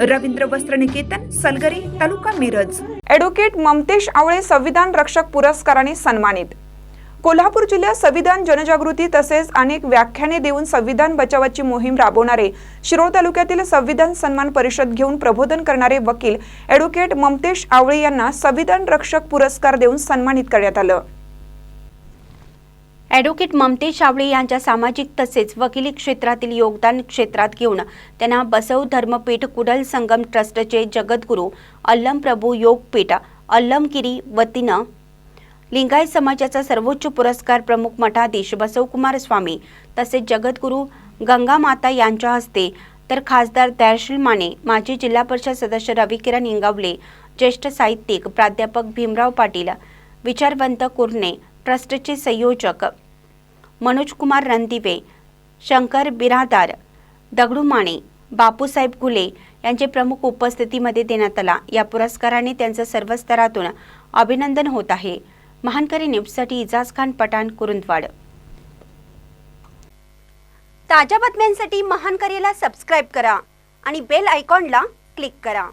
Ravindra Vastra Niketan Salgari taluka Miraj. Advocate Mamtesh Awale संविधान रक्षक पुरस्काराने सन्मानित. कोल्हापूर जिल्ह्यात संविधान जनजागृती तसेच अनेक व्याख्याने देऊन संविधान बचावाची मोहीम राबवणारे शिरोळ तालुक्यातील संविधान सन्मान परिषद घेऊन प्रबोधन करणारे वकील ॲडव्होकेट ममतेश आवळे यांना संविधान रक्षक पुरस्कार देऊन सन्मानित करण्यात आलं. ॲडव्होकेट ममते शावळे यांच्या सामाजिक तसेच वकिली क्षेत्रातील योगदान क्षेत्रात घेऊन त्यांना बसव धर्मपीठ कुडल संगम ट्रस्टचे जगद्गुरू अल्लम प्रभू योगपीठ अल्लमगिरी वतीनं लिंगायत समाजाचा सर्वोच्च पुरस्कार प्रमुख मठाधीश बसवकुमार स्वामी तसेच जगद्गुरू गंगामाता यांच्या हस्ते तर खासदार दयाशील माने माजी जिल्हा परिषद सदस्य रविकिरण इंगावले ज्येष्ठ साहित्यिक प्राध्यापक भीमराव पाटील विचारवंत कुर्णे ट्रस्टचे संयोजक मनोजकुमार रणदिवे शंकर बिरादार दगडू माने बापूसाहेब घुले यांचे प्रमुख उपस्थितीमध्ये देण्यात आला. या पुरस्काराने त्यांचं सर्व स्तरातून अभिनंदन होत आहे. महानकरी न्यूजसाठी इजाज खान पठाण कुरुंदवाड. ताज्या बातम्यांसाठी महानकरीला सबस्क्राईब करा आणि बेल आयकॉनला क्लिक करा.